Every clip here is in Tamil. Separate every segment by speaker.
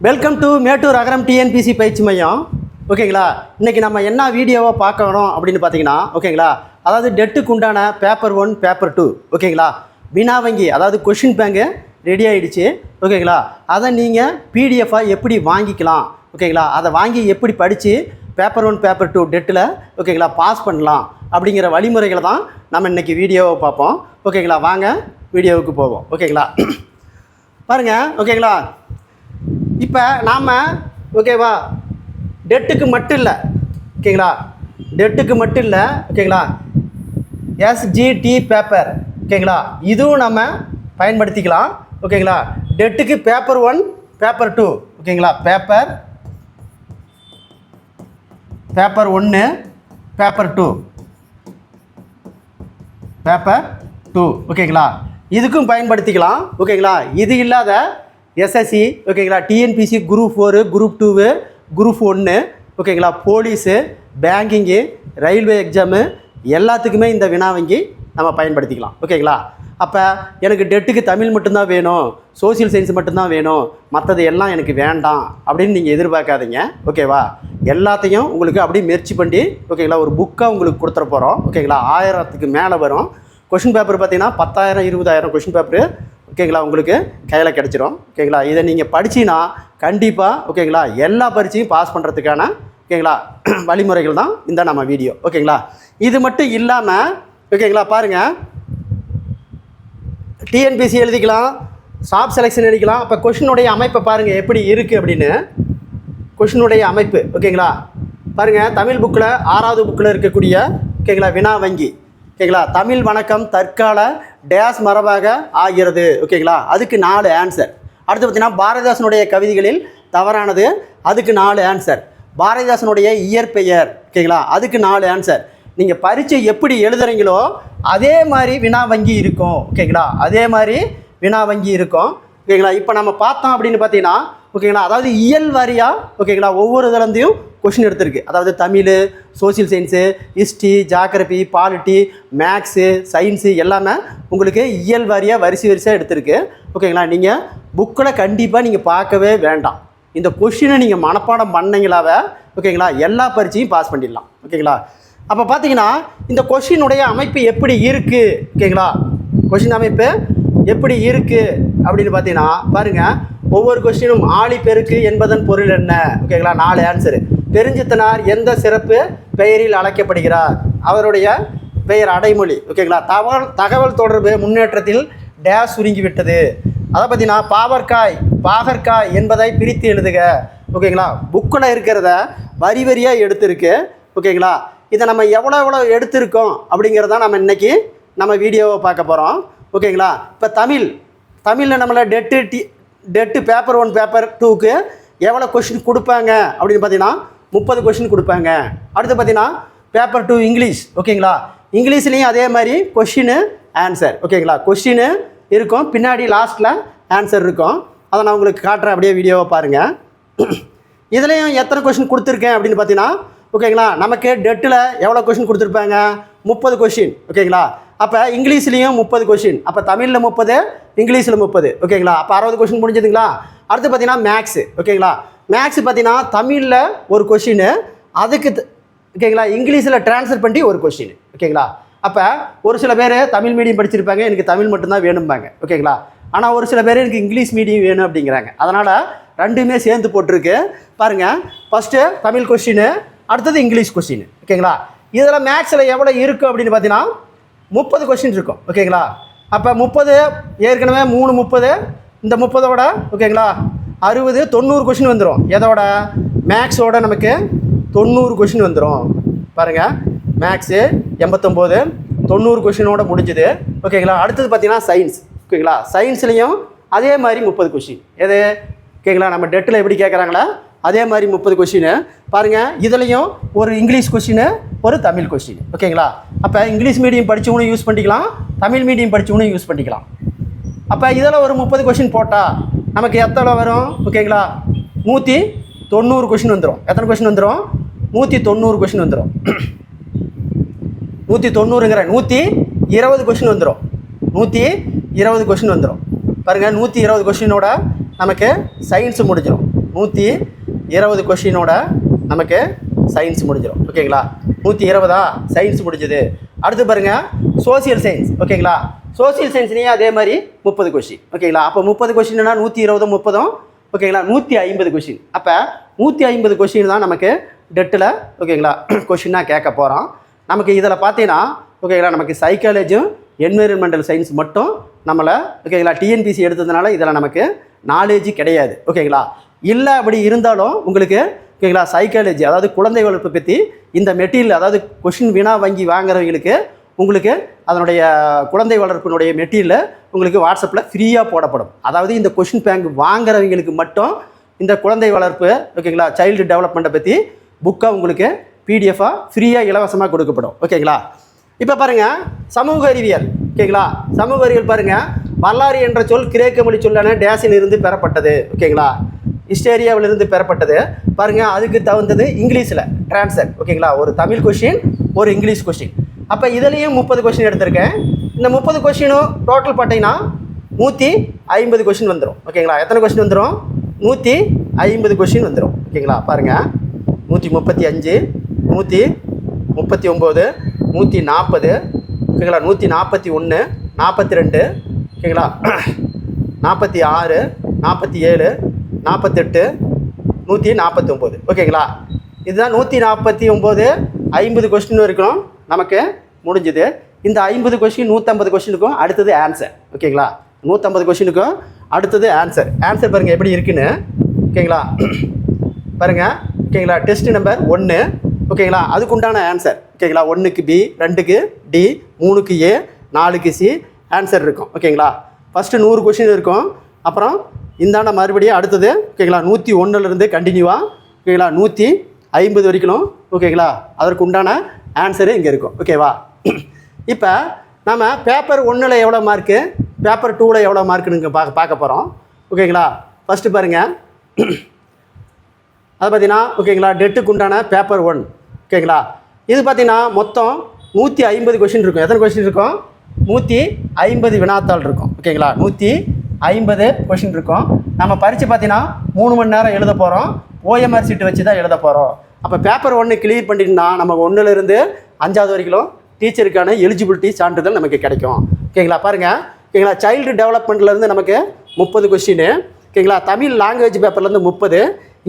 Speaker 1: Welcome to Mettur Agaram TNPSC பயிற்சி மையம் ஓகேங்களா இன்றைக்கி நம்ம என்ன வீடியோவை பார்க்கணும் அப்படின்னு பார்த்தீங்கன்னா ஓகேங்களா அதாவது டெட்டுக்கு உண்டான பேப்பர் ஒன் பேப்பர் டூ ஓகேங்களா வினா வங்கி அதாவது கொஷின் பேங்கு ரெடி ஆகிடுச்சு ஓகேங்களா அதை நீங்கள் பிடிஎஃபாக எப்படி வாங்கிக்கலாம்? ஓகேங்களா அதை வாங்கி எப்படி படித்து பேப்பர் ஒன் பேப்பர் டூ டெட்டில் ஓகேங்களா பாஸ் பண்ணலாம் அப்படிங்கிற வழிமுறைகளை தான் நம்ம இன்றைக்கி வீடியோவை பார்ப்போம். ஓகேங்களா வாங்க வீடியோவுக்கு போவோம். ஓகேங்களா பாருங்கள் ஓகேங்களா இப்போ நாம் ஓகேவா டெட்டுக்கு மட்டும் இல்லை. ஓகேங்களா டெட்டுக்கு மட்டும் இல்லை ஓகேங்களா எஸ்ஜிடி பேப்பர் ஓகேங்களா இதுவும் நம்ம பயன்படுத்திக்கலாம் ஓகேங்களா டெட்டுக்கு பேப்பர் ஒன் பேப்பர் டூ ஓகேங்களா பேப்பர் பேப்பர் ஒன்று பேப்பர் டூ பேப்பர் டூ ஓகேங்களா இதுக்கும் பயன்படுத்திக்கலாம் ஓகேங்களா இது இல்லாத எஸ்எஸ்சி ஓகேங்களா TNPSC group four group two group ஒன்று ஓகேங்களா போலீஸு பேங்கிங்கு ரயில்வே எக்ஸாமு எல்லாத்துக்குமே இந்த வினா வங்கி நம்ம பயன்படுத்திக்கலாம் ஓகேங்களா அப்போ எனக்கு டெட்டுக்கு தமிழ் மட்டும்தான் வேணும் சோஷியல் சயின்ஸ் மட்டும்தான் வேணும் மற்றது எல்லாம் எனக்கு வேண்டாம் அப்படின்னு நீங்கள் எதிர்பார்க்காதீங்க ஓகேவா எல்லாத்தையும் உங்களுக்கு அப்படியே முயற்சி பண்ணி ஓகேங்களா ஒரு புக்காக உங்களுக்கு கொடுத்துட போகிறோம் ஓகேங்களா ஆயிரத்துக்கு மேலே வரும். கொஷின் பேப்பர் பார்த்தீங்கன்னா பத்தாயிரம் இருபதாயிரம் கொஷின் பேப்பர் ஓகேங்களா உங்களுக்கு கையில் கிடச்சிரும். ஓகேங்களா இதை நீங்கள் படிச்சின்னா கண்டிப்பாக ஓகேங்களா எல்லா பரீட்சையும் பாஸ் பண்ணுறதுக்கான ஓகேங்களா வழிமுறைகள் தான் இந்த நம்ம வீடியோ ஓகேங்களா இது மட்டும் இல்லாமல் ஓகேங்களா பாருங்கள் டிஎன்பிசி எழுதிக்கலாம். ஸ்டாப் செலெக்ஷன் எழுதிக்கலாம். அப்போ கொஷினுடைய அமைப்பை பாருங்கள் எப்படி இருக்குது அப்படின்னு. கொஷினுடைய அமைப்பு ஓகேங்களா பாருங்கள் தமிழ் புக்கில் ஆறாவது புக்கில் இருக்கக்கூடிய ஓகேங்களா வினா வங்கி. ஓகேங்களா? தமிழ் வணக்கம். தற்கால டேஸ் மரபாக ஆகிறது. ஓகேங்களா? அதுக்கு நாலு ஆன்சர் அடுத்து பார்த்தீங்கன்னா பாரதிதாசனுடைய கவிதைகளில் தவறானது. அதுக்கு நாலு ஆன்சர் பாரதிதாசனுடைய இயற்பெயர். ஓகேங்களா? அதுக்கு நாலு ஆன்சர் நீங்கள் பரீட்சை எப்படி எழுதுறீங்களோ அதே மாதிரி வினா வங்கி இருக்கும். ஓகேங்களா? அதே மாதிரி வினா வங்கி இருக்கும். ஓகேங்களா? இப்போ நம்ம பார்த்தோம் அப்படின்னு பார்த்தீங்கன்னா ஓகேங்களா அதாவது இயல் வாரியாக ஓகேங்களா ஒவ்வொரு இதுலேருந்தையும் கொஷின் எடுத்திருக்கு. அதாவது Tamil social science history geography polity maths science எல்லாமே உங்களுக்கு இயல் வாரியாக வரிசை வரிசையாக எடுத்திருக்கு. ஓகேங்களா நீங்கள் புக்கில் கண்டிப்பாக நீங்கள் பார்க்கவே வேண்டாம். இந்த கொஷினை நீங்கள் மனப்பாடம் பண்ணிங்களாவே ஓகேங்களா எல்லா பரீட்சையும் பாஸ் பண்ணிடலாம். ஓகேங்களா அப்போ பார்த்தீங்கன்னா இந்த கொஷினுடைய அமைப்பு எப்படி இருக்குது ஓகேங்களா கொஷின் அமைப்பு எப்படி இருக்குது அப்படின்னு பார்த்தீங்கன்னா பாருங்கள் ஒவ்வொரு கொஸ்டினும் ஆழி பெருக்கு என்பதன் பொருள் என்ன? ஓகேங்களா நாலு ஆன்சரு பெருஞ்சித்தனார் எந்த சிறப்பு பெயரில் அழைக்கப்படுகிறார்? அவருடைய பெயர் அடைமொழி. ஓகேங்களா தகவல் தகவல் தொடர்பு முன்னேற்றத்தில் டேஸ் சுருங்கிவிட்டது. அதை பார்த்தீங்கன்னா பாவற்காய் பாகற்காய் என்பதை பிரித்து எழுதுக. ஓகேங்களா புக்கில் இருக்கிறத வரி வரியாக எடுத்திருக்கு. ஓகேங்களா இதை நம்ம எவ்வளோ எவ்வளோ எடுத்திருக்கோம் அப்படிங்கிறத நம்ம இன்றைக்கி நம்ம வீடியோவை பார்க்க போகிறோம் ஓகேங்களா இப்போ தமிழ். தமிழில் நம்மளை TET T TET paper one paper டூக்கு எவ்வளோ கொஷின் கொடுப்பாங்க அப்படின்னு பார்த்தீங்கன்னா முப்பது கொஷின் கொடுப்பாங்க. அடுத்து பார்த்தீங்கன்னா பேப்பர் டூ இங்கிலீஷ் ஓகேங்களா இங்கிலீஷ்லேயும் அதே மாதிரி கொஷினு ஆன்சர் ஓகேங்களா கொஷினு இருக்கும். பின்னாடி லாஸ்ட்டில் ஆன்சர் இருக்கும். அதை நான் உங்களுக்கு காட்டுறேன். அப்படியே வீடியோவை பாருங்கள் இதுலேயும் எத்தனை கொஷின் கொடுத்துருக்கேன் அப்படின்னு பார்த்தீங்கன்னா ஓகேங்களா நமக்கு டெட்டில் எவ்வளோ கொஷின் கொடுத்துருப்பாங்க? முப்பது கொஷின் ஓகேங்களா அப்போ இங்கிலீஷ்லேயும் முப்பது கொஷின் அப்போ தமிழில் முப்பது இங்கிலீஷில் முப்பது. ஓகேங்களா அப்போ அறுபது கொஷின் முடிஞ்சதுங்களா? அடுத்து பார்த்தீங்கன்னா மேக்ஸு ஓகேங்களா மேக்ஸ் பார்த்தீங்கன்னா தமிழில் ஒரு கொஷின் அதுக்கு த- ஓகேங்களா இங்கிலீஷில் ட்ரான்ஸ்ஃபர் பண்ணி ஒரு கொஷின் ஓகேங்களா அப்போ ஒரு சில பேர் தமிழ் மீடியம் படிச்சிருப்பாங்க எனக்கு தமிழ் மட்டும்தான் வேணும்பாங்க. ஓகேங்களா ஆனால் ஒரு சில பேர் எனக்கு இங்கிலீஷ் மீடியம் வேணும் அப்படிங்கிறாங்க. அதனால் ரெண்டுமே சேர்ந்து போட்டிருக்கு. பாருங்கள் ஃபஸ்ட்டு தமிழ் கொஷின் அடுத்தது இங்கிலீஷ் கொஷின் ஓகேங்களா இதில் மேக்ஸில் எவ்வளோ இருக்குது அப்படின்னு பார்த்தீங்கன்னா முப்பது கொஷின் இருக்கும் ஓகேங்களா அப்போ முப்பது ஏற்கனவே மூணு முப்பது இந்த முப்பதோட ஓகேங்களா அறுபது தொண்ணூறு கொஷின் வந்துடும் எதோட? மேக்ஸோட நமக்கு தொண்ணூறு கொஷின் வந்துடும் பாருங்கள் மேக்ஸு எண்பத்தொம்போது தொண்ணூறு கொஷினோட முடிஞ்சுது ஓகேங்களா அடுத்தது பார்த்தீங்கன்னா சயின்ஸ் ஓகேங்களா சயின்ஸ்லேயும் அதே மாதிரி முப்பது கொஷின் எது? ஓகேங்களா நம்ம டெட்டில் எப்படி கேட்குறாங்களா அதே மாதிரி முப்பது கொஷினு பாருங்கள் இதுலேயும் ஒரு இங்கிலீஷ் கொஷினு ஒரு தமிழ் கொஷின் ஓகேங்களா அப்போ இங்கிலீஷ் மீடியம் படித்தவங்களும் யூஸ் பண்ணிக்கலாம் தமிழ் மீடியம் படித்தவங்களும் யூஸ் பண்ணிக்கலாம். அப்போ இதில் ஒரு முப்பது கொஷின் போட்டால் நமக்கு எத்தனை வரும்? ஓகேங்களா நூற்றி தொண்ணூறு கொஷின் வந்துடும் எத்தனை கொஷின் வந்துடும் நூற்றி தொண்ணூறு கொஷின் வந்துடும் நூற்றி தொண்ணூறுங்கிற நூற்றி இருபது கொஷின் வந்துடும் நூற்றி இருபது கொஷின் வந்துடும் பாருங்கள் நூற்றி இருபது கொஷினோட நமக்கு சயின்ஸு முடிஞ்சிடும் நூற்றி இருபது கொஷினோட நமக்கு சயின்ஸ் முடிஞ்சிடும் ஓகேங்களா? நூற்றி இருபதா? சயின்ஸ் முடிஞ்சது. அடுத்து பாருங்கள் சோசியல் சயின்ஸ் ஓகேங்களா? சோசியல் சயின்ஸ்லேயும் அதே மாதிரி முப்பது கொஷின் ஓகேங்களா? அப்போ முப்பது கொஷின்னா நூற்றி இருபதும் முப்பதும் ஓகேங்களா? நூற்றி ஐம்பது கொஷின் அப்போ நூற்றி ஐம்பது கொஷின் தான் நமக்கு டெட்டில் ஓகேங்களா? கொஷினாக கேட்க போகிறோம் நமக்கு இதில் பார்த்தீங்கன்னா ஓகேங்களா? நமக்கு சைக்காலஜியும் என்விரான்மெண்டல் சயின்ஸ் மட்டும் நம்மளை ஓகேங்களா? டிஎன்பிசி எடுத்ததுனால இதில் நமக்கு நாலேஜ் கிடையாது. ஓகேங்களா? இல்லை அப்படி இருந்தாலும் உங்களுக்கு ஓகேங்களா சைக்காலஜி அதாவது குழந்தை வளர்ப்பு பற்றி இந்த மெட்டீரியல் அதாவது கொஷின் வினா வங்கி வாங்குறவங்களுக்கு உங்களுக்கு அதனுடைய குழந்தை வளர்ப்பினுடைய மெட்டீரியல் உங்களுக்கு வாட்ஸ்அப்பில் ஃப்ரீயாக போடப்படும். அதாவது இந்த கொஷின் பேங்க் வாங்குறவங்களுக்கு மட்டும் இந்த குழந்தை வளர்ப்பு ஓகேங்களா சைல்டு டெவலப்மெண்ட்டை பற்றி புக்காக உங்களுக்கு பிடிஎஃபாக ஃப்ரீயாக இலவசமாக கொடுக்கப்படும். ஓகேங்களா? இப்போ பாருங்கள் சமூக அறிவியல் ஓகேங்களா? சமூக அறிவியல் பாருங்கள் வரலாறு என்ற சொல் கிரேக்க மொழி சொல்லான டேஸில் இருந்து பெறப்பட்டது ஓகேங்களா? ஹிஸ்டேரியாவிலிருந்து பெறப்பட்டது. பாருங்கள் அதுக்கு தகுந்தது இங்கிலீஷில் ட்ரான்ஸ்லேட் ஓகேங்களா? ஒரு தமிழ் கொஷின் ஒரு இங்கிலீஷ் கொஷின் அப்போ இதுலேயும் முப்பது கொஷின் எடுத்திருக்கேன். இந்த முப்பது கொஷினும் டோட்டல் பார்த்தீங்கன்னா நூற்றி ஐம்பது கொஷின் வந்துடும் ஓகேங்களா? எத்தனை கொஷின் வந்துடும் நூற்றி ஐம்பது கொஷின் வந்துடும் ஓகேங்களா? பாருங்கள் நூற்றி முப்பத்தி அஞ்சு நூற்றி முப்பத்தி ஒம்பது நூற்றி நாற்பது ஓகேங்களா? நூற்றி நாற்பத்தி ஒன்று நாற்பத்தி ரெண்டு ஓகேங்களா? நாற்பத்தி ஆறு நாற்பத்தி ஏழு நாற்பத்தெட்டு நூற்றி நாற்பத்தி ஒம்பது ஓகேங்களா? இதுதான் நூற்றி நாற்பத்தி ஒம்பது ஐம்பது கொஸ்டின் இருக்கணும் நமக்கு முடிஞ்சுது. இந்த ஐம்பது கொஸ்டின் நூற்றம்பது கொஸ்டினுக்கும் அடுத்தது ஆன்சர் ஓகேங்களா? நூற்றம்பது கொஸ்டினுக்கும் அடுத்தது ஆன்சர் ஆன்சர் பாருங்கள் எப்படி இருக்குன்னு. ஓகேங்களா? பாருங்கள் ஓகேங்களா? டெஸ்ட் நம்பர் ஒன்று ஓகேங்களா? அதுக்கு உண்டான ஆன்சர் ஓகேங்களா? ஒன்றுக்கு பி ரெண்டுக்கு டி மூணுக்கு ஏ நாலுக்கு சி ஆன்சர் இருக்கும். ஓகேங்களா? ஃபஸ்ட்டு நூறு கொஷின் இருக்கும். அப்புறம் இந்தாண்ட மறுபடியும் அடுத்தது ஓகேங்களா? நூற்றி ஒன்றுலேருந்து கண்டினியூவாக ஓகேங்களா? நூற்றி ஐம்பது வரைக்கும் ஓகேங்களா? அதற்கு உண்டான ஆன்சரு இங்கே இருக்கும் ஓகேவா? இப்போ நம்ம பேப்பர் ஒன்றில் எவ்வளோ மார்க்கு பேப்பர் டூவில் எவ்வளோ மார்க்குன்னு இங்கே பார்க்க பார்க்க போகிறோம் ஓகேங்களா? ஃபஸ்ட்டு பாருங்கள் அது பார்த்தீங்கன்னா ஓகேங்களா? டெட்டுக்கு உண்டான பேப்பர் ஒன் ஓகேங்களா? இது பார்த்தீங்கன்னா மொத்தம் நூற்றி ஐம்பது கொஷின் இருக்கும். எத்தனை கொஷின் இருக்கும்? நூற்றி ஐம்பது வினாத்தாள் இருக்கும் ஓகேங்களா? நூற்றி ஐம்பது கொஷின் இருக்கும். நம்ம பரிச்சு பார்த்தீங்கன்னா மூணு மணி நேரம் எழுத போகிறோம் ஓஎம்ஆர் சீட்டு வச்சு தான் எழுத போகிறோம் அப்போ பேப்பர் ஒன்று கிளியர் பண்ணிட்டோம்னா நம்ம ஒன்றுலேருந்து அஞ்சாவது வரைக்கும் டீச்சருக்கான எலிஜிபிலிட்டி சான்றிதழ் நமக்கு கிடைக்கும். ஓகேங்களா பாருங்கள் ஓகேங்களா சைல்டு டெவலப்மெண்ட்லேருந்து நமக்கு முப்பது கொஸ்டின் ஓகேங்களா தமிழ் லாங்குவேஜ் பேப்பர்லேருந்து முப்பது.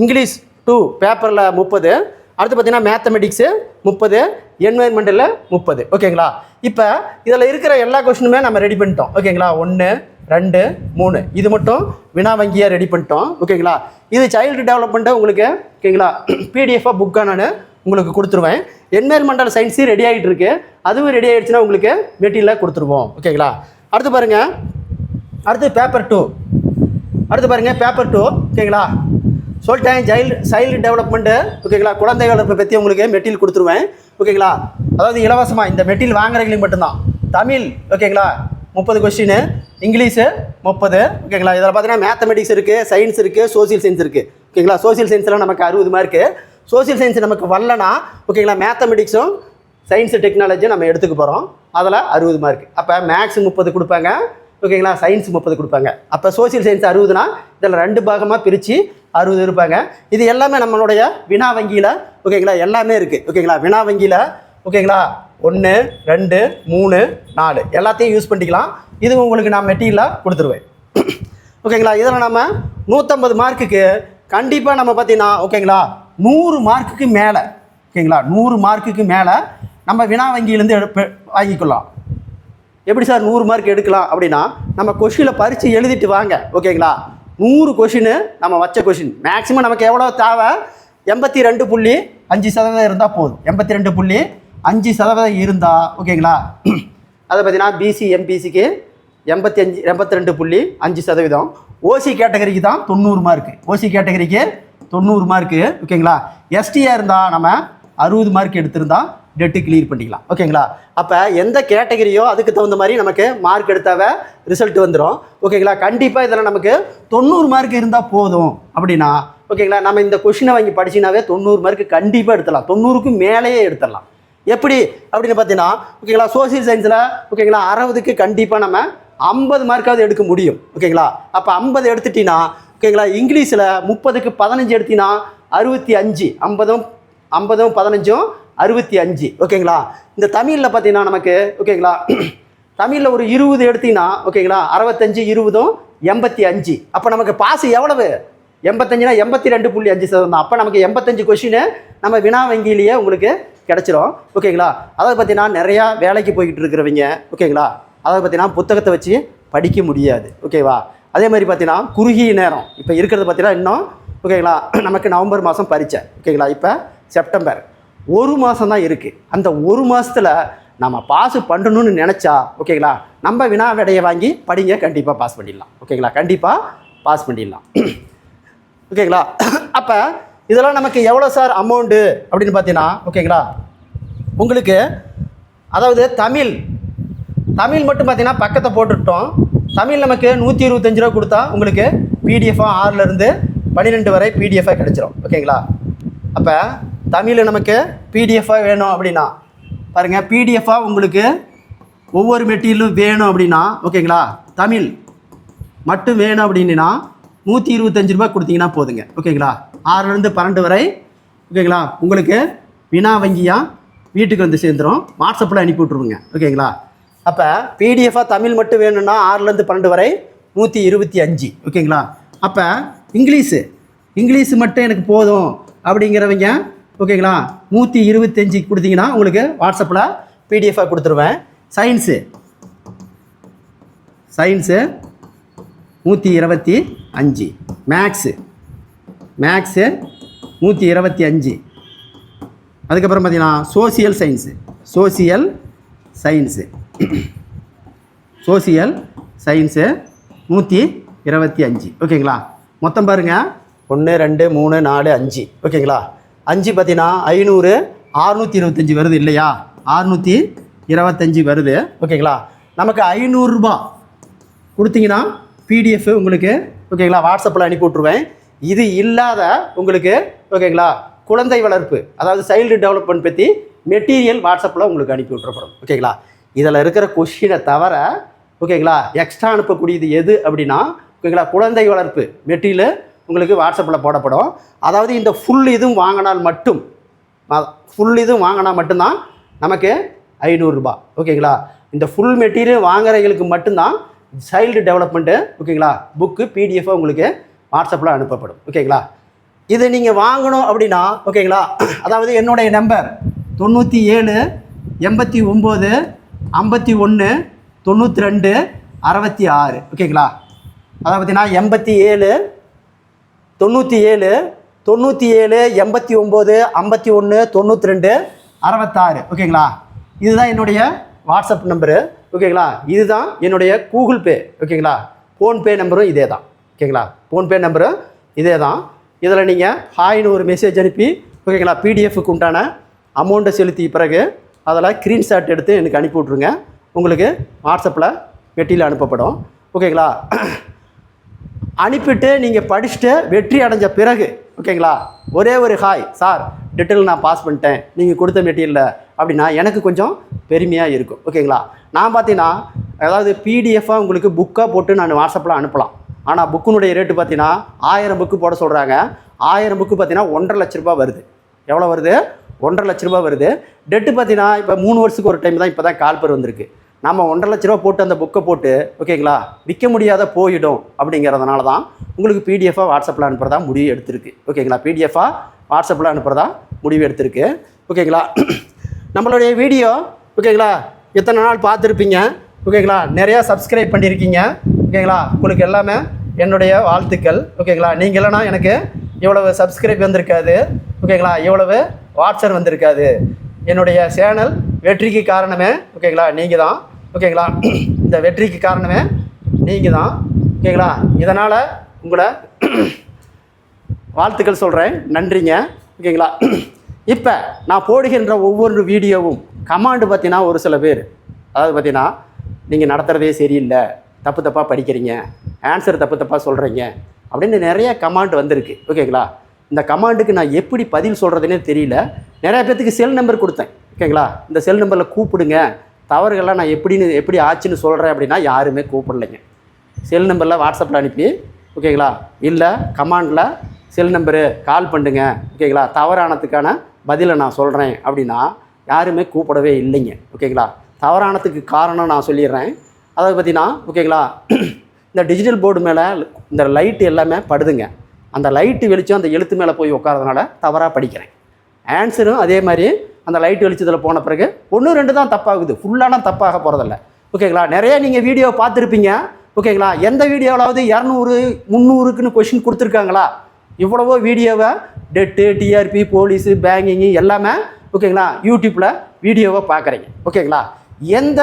Speaker 1: இங்கிலீஷ் டூ பேப்பரில் முப்பது. அடுத்து பார்த்தீங்கன்னா மேத்தமெட்டிக்ஸு முப்பது. என்வைர்மெண்டலில் முப்பது. ஓகேங்களா இப்போ இதில் இருக்கிற எல்லா கொஷினுமே நம்ம ரெடி பண்ணிட்டோம். ஓகேங்களா ஒன்று ரெண்டு மூணு. இது மட்டும் வினா வங்கியாக ரெடி பண்ணிட்டோம். ஓகேங்களா இது சைல்டு டெவலப்மெண்ட்டை உங்களுக்கு ஓகேங்களா பிடிஎஃபாக புக்காக நான் உங்களுக்கு கொடுத்துருவேன். என்வைர்மெண்டல் சயின்ஸு ரெடி ஆகிட்டு இருக்கு. அதுவும் ரெடி ஆகிடுச்சுன்னா உங்களுக்கு மெட்டீரியலாக கொடுத்துருவோம். ஓகேங்களா அடுத்து பாருங்கள் அடுத்து பேப்பர் டூ அடுத்து பாருங்கள் பேப்பர் டூ ஓகேங்களா சொல்லிட்டேன் சைல்டு சைல்டு டெவலப்மெண்ட்டு ஓகேங்களா குழந்தை வளர்ப்பை பற்றி உங்களுக்கு மெட்டீரியல் கொடுத்துருவேன். ஓகேங்களா அதாவது இலவசமாக இந்த மெட்டீரியல் வாங்குறவங்களுக்கு மட்டும்தான். தமிழ் ஓகேங்களா முப்பது கொஸ்டின் இங்கிலீஷு முப்பது. ஓகேங்களா? இதில் பார்த்தீங்கன்னா மேத்தமெட்டிக்ஸ் இருக்குது சயின்ஸ் இருக்குது சோசியல் சயின்ஸ் இருக்குது ஓகேங்களா? சோசியல் சயின்ஸ்லாம் நமக்கு அறுபது மார்க்கு சோசியல் சயின்ஸ் நமக்கு வரலனா ஓகேங்களா? மேத்தமெட்டிக்ஸும் சயின்ஸு டெக்னாலஜியும் நம்ம எடுத்துக்க போகிறோம் அதில் அறுபது மார்க் அப்போ மேக்ஸ் முப்பது கொடுப்பாங்க. ஓகேங்களா? சயின்ஸ் முப்பது கொடுப்பாங்க. அப்போ சோசியல் சயின்ஸ் அறுபதுனா இதில் ரெண்டு பாகமாக பிரித்து அறுபது இருப்பாங்க. இது எல்லாமே நம்மளுடைய வினா வங்கியில் ஓகேங்களா? எல்லாமே இருக்குது ஓகேங்களா? வினா வங்கியில் ஓகேங்களா? ஒன்று ரெண்டு மூணு நாலு. எல்லாத்தையும் யூஸ் பண்ணிக்கலாம். இது உங்களுக்கு நான் மெட்டீரியலாக கொடுத்துருவேன். ஓகேங்களா இதில் நம்ம நூற்றம்பது மார்க்குக்கு கண்டிப்பாக நம்ம பார்த்தீங்கன்னா ஓகேங்களா நூறு மார்க்குக்கு மேலே ஓகேங்களா நூறு மார்க்குக்கு மேலே நம்ம வினா வங்கியிலேருந்து எடுப்ப வாங்கிக்கொள்ளலாம் எப்படி சார் நூறு மார்க் எடுக்கலாம் அப்படின்னா நம்ம கொஷினில் பறித்து எழுதிட்டு வாங்க ஓகேங்களா நூறு கொஷின் நம்ம வச்ச கொஷின் மேக்ஸிமம் நமக்கு எவ்வளோ தேவை? எண்பத்தி ரெண்டு புள்ளி அஞ்சு சதவீதம் இருந்தால் போதும். எண்பத்தி ரெண்டு புள்ளி அஞ்சு சதவீதம் இருந்தால் ஓகேங்களா? அதை பார்த்தீங்கன்னா பிசி எம்பிசிக்கு எண்பத்தி அஞ்சு எண்பத்தி ரெண்டு புள்ளி அஞ்சு சதவீதம். ஓசி கேட்டகரிக்கு தான் தொண்ணூறு மார்க்கு ஓசி கேட்டகரிக்கு தொண்ணூறு மார்க்கு ஓகேங்களா? எஸ்டியாக இருந்தால் நம்ம அறுபது மார்க் எடுத்திருந்தா டெட்டு கிளியர் பண்ணிக்கலாம் ஓகேங்களா? அப்போ எந்த கேட்டகரியோ அதுக்கு தகுந்த மாதிரி நமக்கு மார்க் எடுத்தாவே ரிசல்ட் வந்துடும் ஓகேங்களா? கண்டிப்பாக இதில் நமக்கு தொண்ணூறு மார்க் இருந்தால் போதும் அப்படின்னா ஓகேங்களா? நம்ம இந்த கொஷினை வாங்கி படிச்சினாவே தொண்ணூறு மார்க் கண்டிப்பாக எடுத்துடலாம். தொண்ணூறுக்கு மேலேயே எடுத்துடலாம். எப்படி? அப்படின்னு பார்த்தீங்கன்னா ஓகேங்களா சோசியல் சயின்ஸில் ஓகேங்களா அறுபதுக்கு கண்டிப்பாக நம்ம ஐம்பது மார்க்காவது எடுக்க முடியும் ஓகேங்களா அப்போ ஐம்பது எடுத்துட்டீங்கன்னா ஓகேங்களா இங்கிலீஷில் முப்பதுக்கு பதினஞ்சு எடுத்தீங்கன்னா அறுபத்தி அஞ்சு. ஐம்பதும் ஐம்பதும் பதினஞ்சும் அறுபத்தி அஞ்சு ஓகேங்களா இந்த தமிழில் பார்த்தீங்கன்னா நமக்கு ஓகேங்களா தமிழில் ஒரு இருபது எடுத்தீங்கன்னா ஓகேங்களா அறுபத்தஞ்சு இருபதும் எண்பத்தி அஞ்சு. அப்போ நமக்கு பாஸ் எவ்வளவு? எண்பத்தஞ்சுனா எண்பத்தி ரெண்டு புள்ளி அஞ்சு சதவீதம் அப்போ நமக்கு எண்பத்தஞ்சு கொஷின் நம்ம வினா வங்கியிலேயே உங்களுக்கு கிடச்சிரும். ஓகேங்களா அதாவது பார்த்தீங்கன்னா நிறையா வேலைக்கு போய்கிட்டு இருக்கிறவங்க ஓகேங்களா அதாவது பற்றினா புத்தகத்தை வச்சு படிக்க முடியாது ஓகேவா அதே மாதிரி பார்த்தீங்கன்னா குறுகிய நேரம். இப்போ இருக்கிறத பார்த்தீங்கன்னா இன்னும் ஓகேங்களா நமக்கு நவம்பர் மாதம் பரீட்சை ஓகேங்களா இப்போ செப்டம்பர். ஒரு மாதம் தான் இருக்குது அந்த ஒரு மாதத்தில் நம்ம பாஸ் பண்ணணும்னு நினச்சா ஓகேங்களா நம்ம வினா விடையை வாங்கி படிங்க கண்டிப்பாக பாஸ் பண்ணிடலாம். ஓகேங்களா கண்டிப்பாக பாஸ் பண்ணிடலாம். ஓகேங்களா? அப்போ இதெல்லாம் நமக்கு எவ்வளோ சார் அமௌண்ட்டு அப்படின்னு பார்த்தீங்கன்னா ஓகேங்களா? உங்களுக்கு அதாவது தமிழ் தமிழ் மட்டும் பார்த்தீங்கன்னா பக்கத்தை போட்டுட்டோம். தமிழ் நமக்கு நூற்றி இருபத்தஞ்சு ரூபா கொடுத்தா உங்களுக்கு பிடிஎஃபாக ஆறுலேருந்து பன்னிரெண்டு வரை பிடிஎஃபாக கிடச்சிரும். ஓகேங்களா? அப்போ தமிழ் நமக்கு பிடிஎஃபாக வேணும் அப்படின்னா பாருங்கள் பிடிஎஃபாக உங்களுக்கு ஒவ்வொரு மெட்டீரியலும் வேணும் அப்படின்னா ஓகேங்களா? தமிழ் மட்டும் வேணும் அப்படின்னா நூற்றி இருபத்தஞ்சு ரூபாய் கொடுத்தீங்கன்னா போதுங்க. ஓகேங்களா? ஆறுலேருந்து பன்னெண்டு வரை. ஓகேங்களா? உங்களுக்கு வினா வங்கியாக வீட்டுக்கு வந்து சேர்ந்துடும் வாட்ஸ்அப்பில் அனுப்பி விட்ருவோங்க ஓகேங்களா? அப்போ பிடிஎஃபாக தமிழ் மட்டும் வேணும்னா ஆறுலேருந்து பன்னெண்டு வரை நூற்றி இருபத்தி அஞ்சு. ஓகேங்களா? அப்போ இங்கிலீஷு. இங்கிலீஷு மட்டும் எனக்கு போதும் அப்படிங்கிறவங்க ஓகேங்களா? நூற்றி இருபத்தஞ்சி கொடுத்தீங்கன்னா உங்களுக்கு வாட்ஸ்அப்பில் பிடிஎஃபாக கொடுத்துருவேன். சயின்ஸு சயின்ஸு நூற்றி இருபத்தி அஞ்சு. மேக்ஸு மேக்ஸு நூற்றி இருபத்தி அஞ்சு. அதுக்கப்புறம் பார்த்தீங்கன்னா social science social science social science நூற்றி இருபத்தி அஞ்சு. ஓகேங்களா மொத்தம் பாருங்கள் ஒன்று ரெண்டு மூணு நாலு அஞ்சு. ஓகேங்களா அஞ்சு பார்த்தீங்கன்னா ஐநூறு அறுநூற்றி இருபத்தஞ்சி வருது இல்லையா? அறுநூற்றி இருபத்தஞ்சி வருது. ஓகேங்களா நமக்கு ஐநூறுரூபா கொடுத்தீங்கன்னா பிடிஎஃப் உங்களுக்கு ஓகேங்களா வாட்ஸ்அப்பில் அனுப்பி விட்ருவேன் இது இல்லாத உங்களுக்கு ஓகேங்களா குழந்தை வளர்ப்பு அதாவது சைல்டு டெவலப்மெண்ட் பற்றி மெட்டீரியல் வாட்ஸ்அப்பில் உங்களுக்கு அனுப்பி விட்றப்படும் ஓகேங்களா இதில் இருக்கிற கொஷினை தவிர ஓகேங்களா எக்ஸ்ட்ரா அனுப்பக்கூடியது எது அப்படின்னா ஓகேங்களா குழந்தை வளர்ப்பு மெட்டீரியல் உங்களுக்கு வாட்ஸ்அப்பில் போடப்படும். அதாவது இந்த ஃபுல் இதுவும் வாங்கினால் மட்டும் ஃபுல் இதுவும் வாங்கினா மட்டும்தான் நமக்கு ஐநூறுரூபா ஓகேங்களா இந்த ஃபுல் மெட்டீரியல் வாங்குறவங்களுக்கு மட்டும்தான் சைல்டு டெவலப்மெண்ட்டு ஓகேங்களா புக்கு பிடிஎஃபாக உங்களுக்கு வாட்ஸ்அப்பில் அனுப்பப்படும். ஓகேங்களா இது நீங்கள் வாங்கணும் அப்படின்னா ஓகேங்களா அதாவது என்னுடைய நம்பர் தொண்ணூற்றி ஏழு எண்பத்தி ஒம்பது ஐம்பத்தி ஒன்று தொண்ணூற்றி ரெண்டு அறுபத்தி ஆறு ஓகேங்களா அதாவது பார்த்தீங்கன்னா எண்பத்தி ஏழு தொண்ணூற்றி ஏழு தொண்ணூற்றி ஏழு எண்பத்தி ஒம்பது ஐம்பத்தி ஒன்று தொண்ணூற்றி ரெண்டு அறுபத்தாறு ஓகேங்களா இதுதான் என்னுடைய வாட்ஸ்அப் நம்பரு ஓகேங்களா? இதுதான் என்னுடைய கூகுள் பே. ஓகேங்களா? ஃபோன்பே நம்பரும் இதே தான் ஓகேங்களா? ஃபோன்பே நம்பரும் இதே தான் இதில் நீங்கள் ஹாய்னு ஒரு மெசேஜ் அனுப்பி ஓகேங்களா? பிடிஎஃப்க்கு உண்டான அமௌண்ட்டை செலுத்திய பிறகு அதில் ஸ்க்ரீன்ஷாட் எடுத்து எனக்கு அனுப்பி விட்ருங்க உங்களுக்கு வாட்ஸ்அப்பில் வெட்டியில் அனுப்பப்படும். ஓகேங்களா? அனுப்பிட்டு நீங்கள் படிச்சுட்டு வெற்றி அடைஞ்ச பிறகு ஓகேங்களா? ஒரே ஒரு ஹாய் சார் டெட்டில் நான் பாஸ் பண்ணிட்டேன். நீங்கள் கொடுத்த மெட்டீரியலில் அப்படின்னா எனக்கு கொஞ்சம் பெருமையாக இருக்கும். ஓகேங்களா நான் பார்த்தீங்கன்னா அதாவது பிடிஎஃபாக உங்களுக்கு புக்காக போட்டு நான் வாட்ஸ்அப்பில் அனுப்பலாம். ஆனால் புக்கினுடைய ரேட்டு பார்த்தீங்கன்னா ஆயிரம் புக்கு போட சொல்கிறாங்க ஆயிரம் புக்கு பார்த்தீங்கன்னா ஒன்றரை லட்ச ரூபா வருது. எவ்வளோ வருது? ஒன்றரை லட்ச ரூபா வருது. டெட்டு பார்த்தீங்கன்னா இப்போ மூணு வருஷத்துக்கு ஒரு டைம் தான் இப்போ தான் கால்பர் வந்திருக்கு. நம்ம ஒன்றரை லட்ச ரூபா போட்டு அந்த புக்கை போட்டு ஓகேங்களா விற்க முடியாத போயிடும் அப்படிங்கிறதுனால தான் உங்களுக்கு பிடிஎஃபாக வாட்ஸ்அப்பில் அனுப்புகிறதா முடிவு எடுத்திருக்கு. ஓகேங்களா பிடிஎஃபாக வாட்ஸ்அப்பில் அனுப்புகிறதா முடிவு எடுத்திருக்கு ஓகேங்களா? நம்மளுடைய வீடியோ ஓகேங்களா? எத்தனை நாள் பார்த்துருப்பீங்க? ஓகேங்களா? நிறையா சப்ஸ்கிரைப் பண்ணியிருக்கீங்க ஓகேங்களா? உங்களுக்கு எல்லாமே என்னுடைய வாழ்த்துக்கள். ஓகேங்களா? நீங்கள் இல்லைனா எனக்கு இவ்வளவு சப்ஸ்கிரைப் வந்திருக்காது. ஓகேங்களா? இவ்வளவு வாட்ஸ்அப் வந்திருக்காது. என்னுடைய சேனல் வெற்றிக்கு காரணமே ஓகேங்களா? நீங்கள் தான் ஓகேங்களா? இந்த வெற்றிக்கு காரணமே நீங்கள் தான் ஓகேங்களா? இதனால் உங்களை வாழ்த்துக்கள் சொல்கிறேன் நன்றிங்க. ஓகேங்களா? இப்போ நான் போடுகின்ற ஒவ்வொரு வீடியோவும் கமாண்டு பார்த்தீங்கன்னா ஒரு சில பேர். அதாவது பார்த்தீங்கன்னா நீங்கள் நடத்துகிறதே சரியில்லை தப்பு தப்பாக படிக்கிறீங்க ஆன்சர் தப்பு தப்பாக சொல்கிறீங்க அப்படின்னு நிறைய கமாண்ட் வந்திருக்கு. ஓகேங்களா? இந்த கமாண்டுக்கு நான் எப்படி பதில் சொல்கிறதுனே தெரியல. நிறைய பேர்த்துக்கு செல் நம்பர் கொடுத்தேன். ஓகேங்களா? இந்த செல் நம்பரில் கூப்பிடுங்க. தவறுகள்லாம் நான் எப்படின்னு எப்படி ஆச்சுன்னு சொல்கிறேன் அப்படின்னா யாருமே கூப்பிடலைங்க. செல் நம்பரில் வாட்ஸ்அப்பில் அனுப்பி ஓகேங்களா? இல்லை கமாண்டில் செல் நம்பரு கால் பண்ணுங்க. ஓகேங்களா? தவறானதுக்கான பதிலை நான் சொல்கிறேன் அப்படின்னா யாருமே கூப்பிடவே இல்லைங்க. ஓகேங்களா? தவறானதுக்கு காரணம் நான் சொல்லிடுறேன். அதை பற்றினா ஓகேங்களா? இந்த டிஜிட்டல் போர்டு மேலே இந்த லைட்டு எல்லாமே படுதுங்க. அந்த லைட்டு வெளிச்சம் அந்த எழுத்து மேலே போய் உட்காரதுனால தவறாக படிக்கிறேன். ஆன்சரும் அதே மாதிரி அந்த லைட் வெளிச்சத்தில் போன பிறகு ஒன்று ரெண்டு தான் தப்பாகுது. ஃபுல்லான தப்பாக போகிறதில்ல ஓகேங்களா? நிறைய நீங்கள் வீடியோ பார்த்துருப்பீங்க. ஓகேங்களா? எந்த வீடியோவிலாவது இரநூறு முந்நூறுக்குன்னு கொஷின் கொடுத்துருக்காங்களா? இவ்வளவோ வீடியோவை டெட்டு டிஆர்பி போலீஸு பேங்கிங்கு எல்லாமே ஓகேங்களா யூடியூப்பில் வீடியோவை பார்க்குறீங்க. ஓகேங்களா எந்த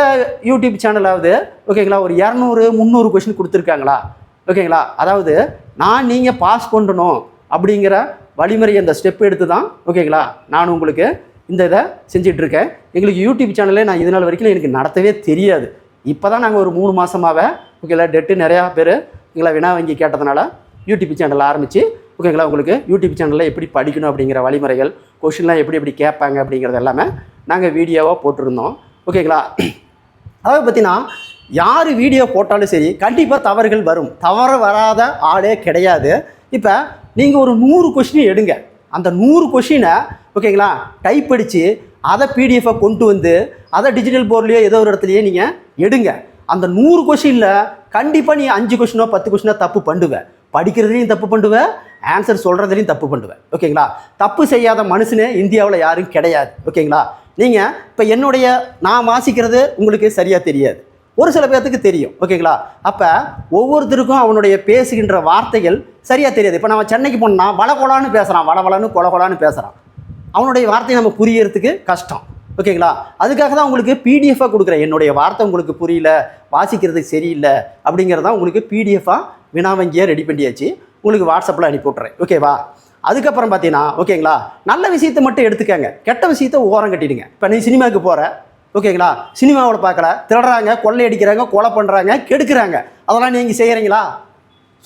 Speaker 1: யூடியூப் சேனலாவது ஓகேங்களா ஒரு இரநூறு முந்நூறு கொஷின் கொடுத்துருக்காங்களா? ஓகேங்களா அதாவது நான் நீங்கள் பாஸ் பண்ணணும் அப்படிங்கிற வழிமுறை அந்த ஸ்டெப் எடுத்து தான் ஓகேங்களா நான் உங்களுக்கு இந்த இதை செஞ்சிட்ருக்கேன். எங்களுக்கு யூடியூப் சேனலே நான் இது நாள் வரைக்கும் எனக்கு நடத்தவே தெரியாது. இப்போ தான் நாங்கள் ஒரு மூணு மாதமாகவே ஓகேங்களா டெட்டு நிறையா பேர் எங்களை வினா வங்கி கேட்டதுனால யூடியூப் சேனல் ஆரம்பித்து ஓகேங்களா? உங்களுக்கு யூடியூப் சேனலில் எப்படி படிக்கணும் அப்படிங்கிற வழிமுறைகள் கொஷின்லாம் எப்படி எப்படி கேட்பாங்க அப்படிங்கிறது எல்லாமே நாங்கள் வீடியோவாக போட்டிருந்தோம். ஓகேங்களா? அதாவது பார்த்தீங்கன்னா யார் வீடியோ போட்டாலும் சரி கண்டிப்பாக தவறுகள் வரும். தவறு வராத ஆளே கிடையாது. இப்போ நீங்கள் ஒரு நூறு கொஷின் எடுங்க. அந்த நூறு கொஷினை ஓகேங்களா? டைப் அடித்து அதை பிடிஎஃபை கொண்டு வந்து அதை டிஜிட்டல் போர்ட்லேயோ ஏதோ ஒரு இடத்துலையே நீங்கள் எடுங்க. அந்த நூறு கொஷினில் கண்டிப்பாக நீ அஞ்சு கொஷினோ பத்து கொஷினோ தப்பு பண்ணுவேன் படிக்கிறதுலையும் தப்பு பண்ணுவேன் ஆன்சர் சொல்கிறதுலையும் தப்பு பண்ணுவேன். ஓகேங்களா தப்பு செய்யாத மனுஷனே இந்தியாவில் யாரும் கிடையாது. ஓகேங்களா நீங்கள் இப்போ என்னுடைய நான் வாசிக்கிறது உங்களுக்கு சரியாக தெரியாது. ஒரு சில பேர்த்துக்கு தெரியும். ஓகேங்களா அப்போ ஒவ்வொருத்தருக்கும் அவனுடைய பேசுகின்ற வார்த்தைகள் சரியாக தெரியாது. இப்போ நம்ம சென்னைக்கு போனோம்னா வளகொலான்னு பேசுகிறான் வளவளன்னு கொலகொலான்னு பேசுகிறான் அவனுடைய வார்த்தையை நம்ம புரியறதுக்கு கஷ்டம். ஓகேங்களா? அதுக்காக தான் உங்களுக்கு பிடிஎஃபாக கொடுக்குறேன். என்னுடைய வார்த்தை உங்களுக்கு புரியல வாசிக்கிறதுக்கு சரியில்லை அப்படிங்கிறதா உங்களுக்கு பிடிஎஃபாக வினாவங்கியாக ரெடி பண்ணியாச்சு. உங்களுக்கு வாட்ஸ்அப்பில் அனுப்பி விட்றேன் ஓகேவா அதுக்கப்புறம் பார்த்தீங்கன்னா ஓகேங்களா? நல்ல விஷயத்தை மட்டும் எடுத்துக்கங்க. கெட்ட விஷயத்தை ஓரம் கட்டிடுங்க. இப்போ நீ சினிமாவுக்கு போகிற ஓகேங்களா? சினிமாவில் பார்க்கல திருடுறாங்க கொள்ளையடிக்கிறாங்க கொலை பண்ணுறாங்க கெடுக்குறாங்க. அதெல்லாம் நீங்கள் செய்கிறீங்களா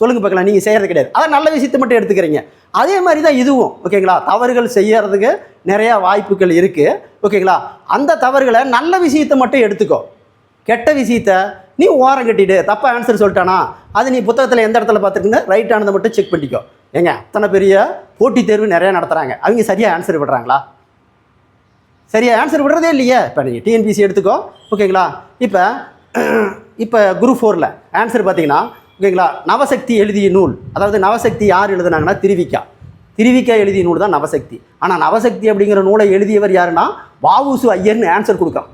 Speaker 1: சொல்லுங்கள் பார்க்கலாம். நீங்கள் செய்கிறது கிடையாது. அதான் நல்ல விஷயத்தை மட்டும் எடுத்துக்கிறீங்க. அதே மாதிரி தான் இதுவும் ஓகேங்களா? தவறுகள் செய்யறதுக்கு நிறையா வாய்ப்புகள் இருக்குது ஓகேங்களா? அந்த தவறுகளை நல்ல விஷயத்தை மட்டும் எடுத்துக்கோ. கெட்ட விஷயத்த நீ ஓரம் கட்டிட்டு தப்பாக ஆன்சர் சொல்லிட்டானா? அது நீ புத்தகத்தில் எந்த இடத்துல பார்த்துருக்குங்க ரைட் ஆனதை மட்டும் செக் பண்ணிக்கோ. ஏங்க அத்தனை பெரிய போட்டித் தேர்வு நிறையா நடத்துகிறாங்க அவங்க சரியாக ஆன்சர் விடுறாங்களா? சரியா ஆன்சர் விடுறதே இல்லையே? இப்போ நீங்கள் டிஎன்பிசி எடுத்துக்கோ. ஓகேங்களா? இப்போ இப்போ குரூப் ஃபோரில் ஆன்சர் பார்த்தீங்கன்னா ஓகேங்களா? நவசக்தி எழுதிய நூல். அதாவது நவசக்தி யார் எழுதுனாங்கன்னா திருவிக்கா. திருவிக்கா எழுதிய நூல் தான் நவசக்தி. ஆனால் நவசக்தி அப்படிங்கிற நூலை எழுதியவர் யாருன்னா வாவுசு ஐயர்னு ஆன்சர் கொடுக்குறான்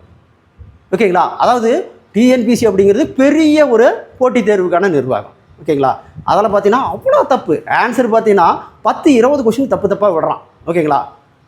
Speaker 1: ஓகேங்களா? அதாவது டிஎன்பிசி அப்படிங்கிறது பெரிய ஒரு போட்டித் தேர்வுக்கான நிர்வாகம். ஓகேங்களா? அதில் பார்த்தீங்கன்னா அவ்வளோ தப்பு. ஆன்சர் பார்த்தீங்கன்னா பத்து இருபது கொஷின் தப்பு தப்பாக விடுறான். ஓகேங்களா?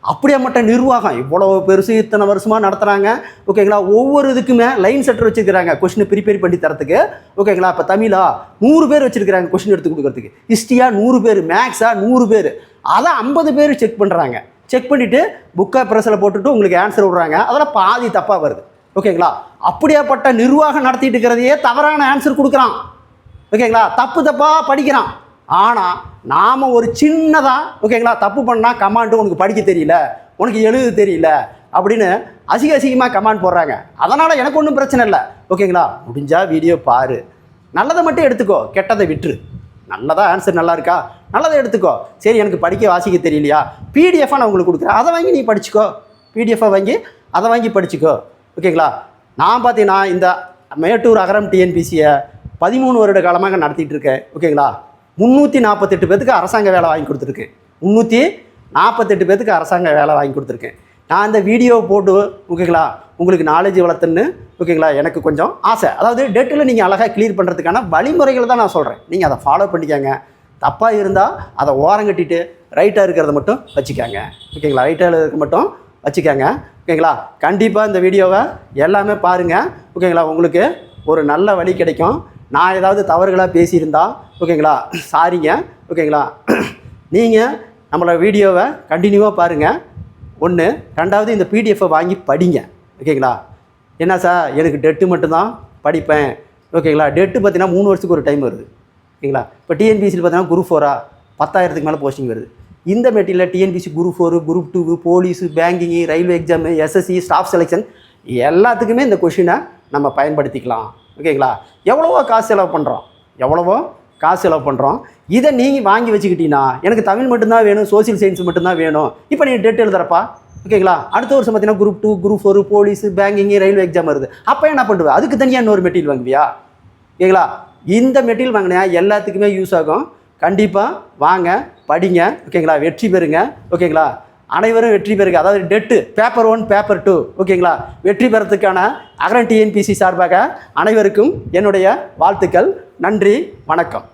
Speaker 1: அப்படியே மட்டும் நிர்வாகம். இவ்வளோ பெருசு இத்தனை வருஷமாக நடத்துகிறாங்க ஓகேங்களா? ஒவ்வொரு இதுக்குமே லைன் செட்டர் வச்சுருக்கிறாங்க. கொஷினை ப்ரிப்பேர் பண்ணி தரத்துக்கு. ஓகேங்களா? இப்போ தமிழா நூறு பேர் வச்சுருக்கிறாங்க கொஷின் எடுத்து கொடுக்குறதுக்கு. ஹிஸ்ட்ரியாக நூறு பேர் மேக்ஸா நூறு பேர். அதை ஐம்பது பேர் செக் பண்ணுறாங்க செக் பண்ணிவிட்டு புக்கை ப்ரெஸ்ஸில் போட்டுட்டு உங்களுக்கு ஆன்சர் விடுறாங்க. அதில் பாதி தப்பாக வருது. ஓகேங்களா? அப்படியாப்பட்ட நிர்வாகம் நடத்திட்டு இருக்கிறதையே தவறான ஆன்சர் கொடுக்குறான். ஓகேங்களா? தப்பு தப்பாக படிக்கிறான். ஆனால் நாம் ஒரு சின்னதாக ஓகேங்களா தப்பு பண்ணால் கமாண்டு உனக்கு படிக்க தெரியல உனக்கு எழுத தெரியல அப்படின்னு அசிக அசிங்கமாக கமாண்ட் போடுறாங்க. அதனால் எனக்கு ஒன்றும் பிரச்சனை இல்லை. ஓகேங்களா? முடிஞ்சால் வீடியோ பாரு. நல்லதை மட்டும் எடுத்துக்கோ கெட்டதை விட்டுரு. நல்லதா ஆன்சர் நல்லா இருக்கா நல்லதை எடுத்துக்கோ. சரி எனக்கு படிக்க வாசிக்க தெரியலையா? பிடிஎஃபாக நான் உங்களுக்கு கொடுக்குறேன். அதை வாங்கி நீ படிச்சுக்கோ. பிடிஎஃபாக வாங்கி அதை வாங்கி படிச்சுக்கோ. ஓகேங்களா? நான் பார்த்தீங்கன்னா இந்த மேட்டூர் அகரம் டிஎன்பிசியை பதிமூணு வருட காலமாக நடத்திட்டு இருக்கேன். ஓகேங்களா? முந்நூற்றி நாற்பத்தெட்டு பேத்துக்கு அரசாங்க வேலை வாங்கி கொடுத்துருக்கேன் முந்நூற்றி நாற்பத்தெட்டு பேத்துக்கு அரசாங்க வேலை வாங்கி கொடுத்துருக்கேன். நான் இந்த வீடியோ போட்டு ஓகேங்களா உங்களுக்கு நாலேஜ் வளர்த்துன்னு ஓகேங்களா எனக்கு கொஞ்சம் ஆசை. அதாவது டேட்டில் நீங்கள் அழகாக கிளியர் பண்ணுறதுக்கான வழிமுறைகள் தான் நான் சொல்கிறேன் நீங்கள் அதை ஃபாலோ பண்ணிக்கோங்க. தப்பாக இருந்தால் அதை ஓரம் கட்டிட்டு ரைட்டாக இருக்கிறத மட்டும் வச்சுக்கோங்க. ஓகேங்களா ரைட்டாக இருக்க மட்டும் வச்சுக்கோங்க. ஓகேங்களா கண்டிப்பாக இந்த வீடியோவை எல்லாமே பாருங்கள் ஓகேங்களா உங்களுக்கு ஒரு நல்ல வழி கிடைக்கும். நான் ஏதாவது தவறுகளாக பேசியிருந்தா ஓகேங்களா சாரிங்க ஓகேங்களா நீங்கள் நம்மளோட வீடியோவை கண்டினியூவாக பாருங்கள் ஒன்று ரெண்டாவது இந்த பிடிஎஃப்பை வாங்கி படிங்க. ஓகேங்களா? என்ன சார்? எனக்கு டெட்டு மட்டும்தான் படிப்பேன். ஓகேங்களா? டெட்டு பார்த்தீங்கன்னா மூணு வருஷத்துக்கு ஒரு டைம் வருது. ஓகேங்களா? இப்போ டிஎன்பிசியில் பார்த்தீங்கன்னா குரூப் ஃபோரா பத்தாயிரத்துக்கு மேலே போஸ்டிங் வருது. இந்த மெட்டீரியலில் TNPSC group four group two police banking railway exam SSC staff selection எல்லாத்துக்குமே இந்த கொஷினை நம்ம பயன்படுத்திக்கலாம். ஓகேங்களா? எவ்வளவோ காசு செலவு பண்ணுறோம் எவ்வளவோ காசு செலவு பண்ணுறோம் இதை நீங்கள் வாங்கி வச்சுக்கிட்டீங்கன்னா எனக்கு தமிழ் மட்டும்தான் வேணும் சோசியல் சயின்ஸ் மட்டும்தான் வேணும். இப்போ நீங்கள் டெட் எழுதுறப்பா ஓகேங்களா அடுத்த வருஷம் பார்த்தீங்கன்னா group two group four police banking railway exam வருது. அப்போ என்ன பண்ணுவேன் அதுக்கு தனியாக இன்னொரு மெட்டீரியல் வாங்குவியா? ஓகேங்களா இந்த மெட்டீரியல் வாங்கினா எல்லாத்துக்குமே யூஸ் ஆகும். கண்டிப்பாக வாங்க படிங்க ஓகேங்களா வெற்றி பெறுங்க ஓகேங்களா அனைவரும் வெற்றி பெறுக. அதாவது TET paper one paper two ஓகேங்களா? வெற்றி பெறத்துக்கான அகரன் டிஎன்பிசி சார்பாக அனைவருக்கும் என்னுடைய வாழ்த்துக்கள். நன்றி வணக்கம்.